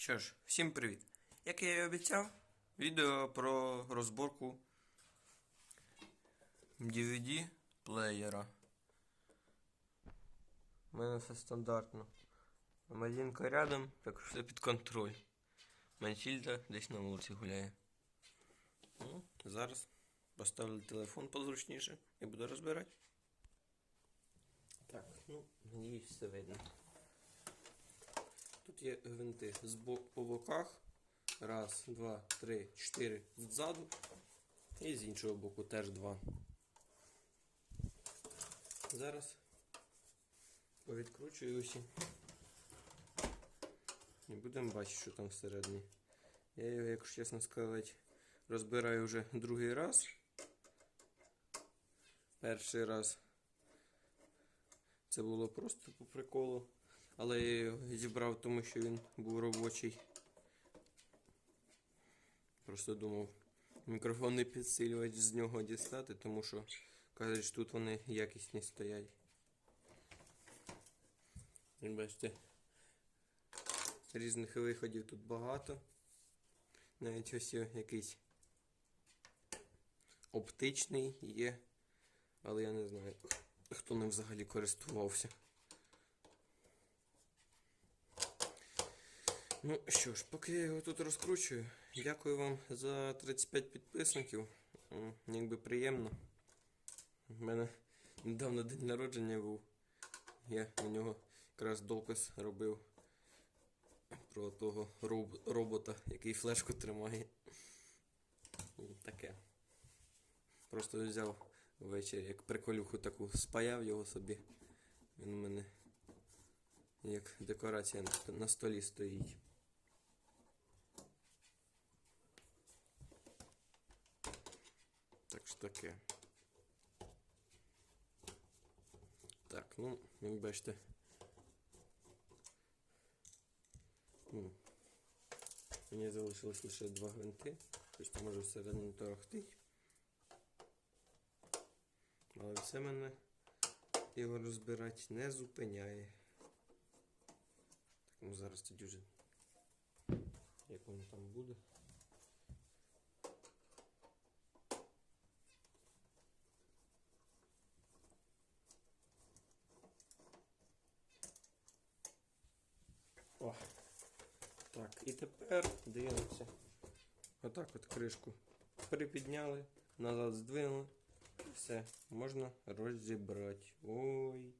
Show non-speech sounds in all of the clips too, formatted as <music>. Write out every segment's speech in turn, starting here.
Що ж, всім привіт! Як я і обіцяв, відео про розборку DVD плеєра. У мене все стандартно. Мазінка рядом, так все під контроль. Мансільда десь на вулиці гуляє. Ну, зараз поставлю телефон позручніше і буду розбирати. Так, ну, надіюсь, все видно. Тут є гвинти з бо- по боках. Раз, два, три, чотири ззаду. І з іншого боку теж два. Зараз повідкручую усі. І будемо бачити, що там всередині. Я його, якщо чесно сказати, розбираю вже другий раз. Перший раз це було просто по приколу. Але я його зібрав, тому що він був робочий. Просто думав мікрофонний підсилювач з нього дістати, тому що кажуть, що тут вони якісні стоять. Бачите, різних виходів тут багато. Навіть ось якийсь оптичний є, але я не знаю, хто ним взагалі користувався. Ну що ж, поки я його тут розкручую, дякую вам за 35 підписників. Якби приємно. У мене недавно день народження був. Я на нього якраз допис робив про того роб- робота, який флешку тримає. Таке. Просто взяв ввечері, як приколюху таку спаяв його собі. Він у мене як декорація на столі стоїть. Так що таке. Так, ну, як бачите. Ну, мені залишилось лише два гвинти. Тобто може всередині торохтить. Але це мене його розбирати не зупиняє. Так, ну зараз тоді вже як воно там буде. О. Так, і тепер дивимося. Отак от кришку припідняли, назад здвинули. Все, можна розібрати. Ой,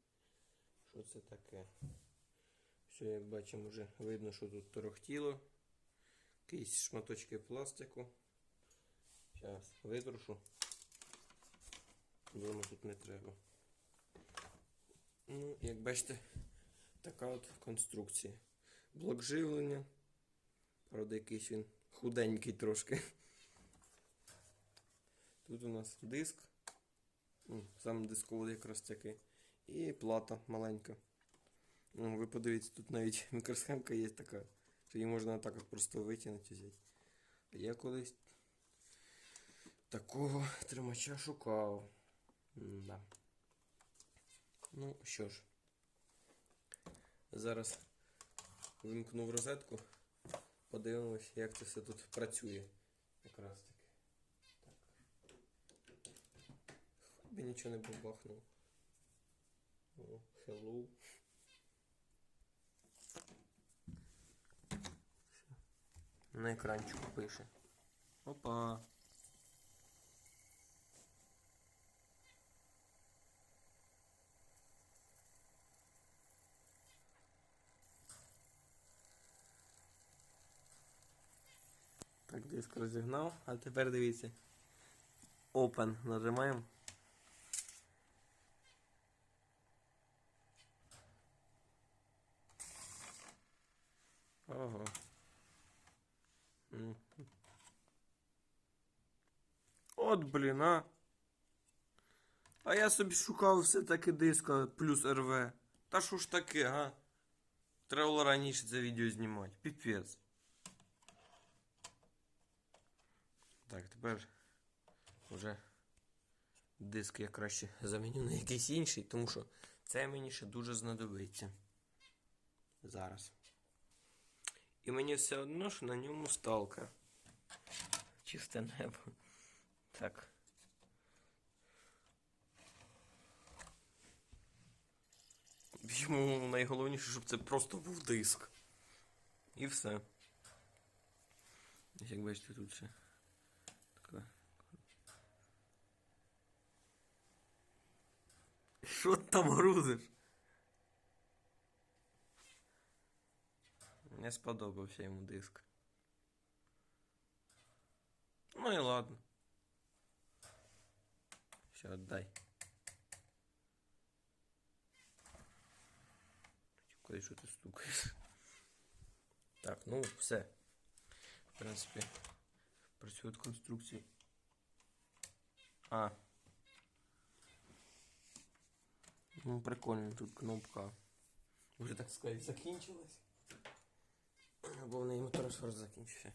що це таке? Все, як бачимо, вже видно, що тут торохтіло. Якісь шматочки пластику. Зараз витрушу. Думаю, тут не треба. Ну, як бачите, така от конструкція. Блок живлення. Правда, якийсь він худенький трошки. Тут у нас диск. Ну, Сам дисковод якраз такий. І плата маленька. Ну, ви подивіться, тут навіть <laughs> мікросхемка є така, що її можна так просто витягнути взяти. Я колись такого тримача шукав. Да. Ну що ж, зараз вимкнув розетку, подивимось, як це все тут працює. Якраз таки. Так. Хоч нічого не побахнув. О, hello. На екранчику пише. Опа. Так, диск розігнав, а тепер дивіться. Open нажимаємо. М. От, блін, а. А я собі шукав все-таки диска плюс РВ. Та що ж таке, га? Треба було раніше це відео знімати. Піпець. Так, тепер вже диск я краще заміню на якийсь інший, тому що це мені ще дуже знадобиться. Зараз. І мені все одно, що на ньому сталка. Чисте небо. Так. Йому найголовніше, щоб це просто був диск. І все. Як бачите, тут ще така. Що ти там грузиш? Не сподобався йому диск. Ну і ладно. Все, отдай. Куди що ти стукаєш? Так, ну все. В принципі, працюють конструкції. А. Ну, прикольно, тут кнопка. Вже так сказати, закінчилась. Бо в неї моторосфер закінчився.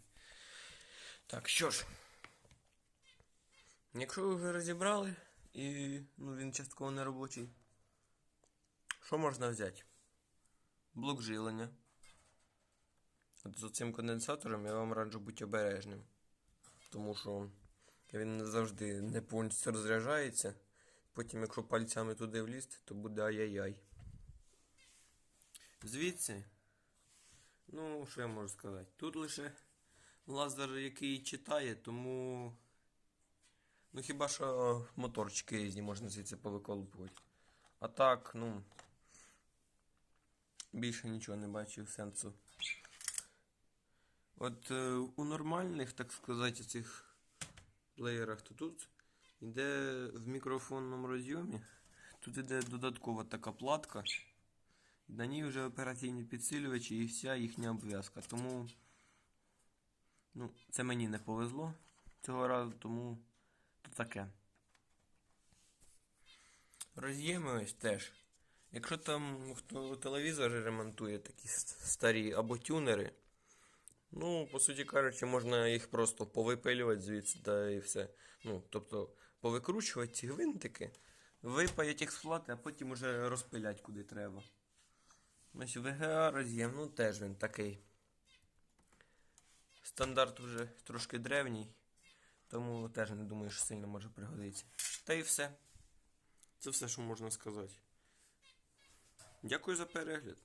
Так, що ж. Якщо ви вже розібрали і ну, він частково не робочий, що можна взяти? Блок жилення. От з цим конденсатором я вам раджу бути обережним. Тому що він завжди не повністю розряджається. Потім, якщо пальцями туди влізти, то буде ай-яй-яй. Звідси, ну, що я можу сказати? Тут лише лазер, який читає, тому. Ну, хіба що моторчики різні можна звідси повиколупувати. А так, ну. Більше нічого не бачив сенсу. От е, у нормальних, так сказати, цих плеєрах, то тут йде в мікрофонному розйомі. Тут йде додаткова така платка. На ній вже операційні підсилювачі і вся їхня обв'язка. Тому ну, це мені не повезло цього разу, тому то таке. Роз'єми ось теж. Якщо там хто телевізори ремонтує такі старі або тюнери, ну, по суті кажучи, можна їх просто повипилювати звідси та і все. Ну, тобто повикручувати ці гвинтики, випаять їх з плати, а потім уже розпилять куди треба. Ось VGA роз'єм, ну теж він такий. Стандарт вже трошки древній, тому теж не думаю, що сильно може пригодитися. Та і все. Це все, що можна сказати. Дякую за перегляд.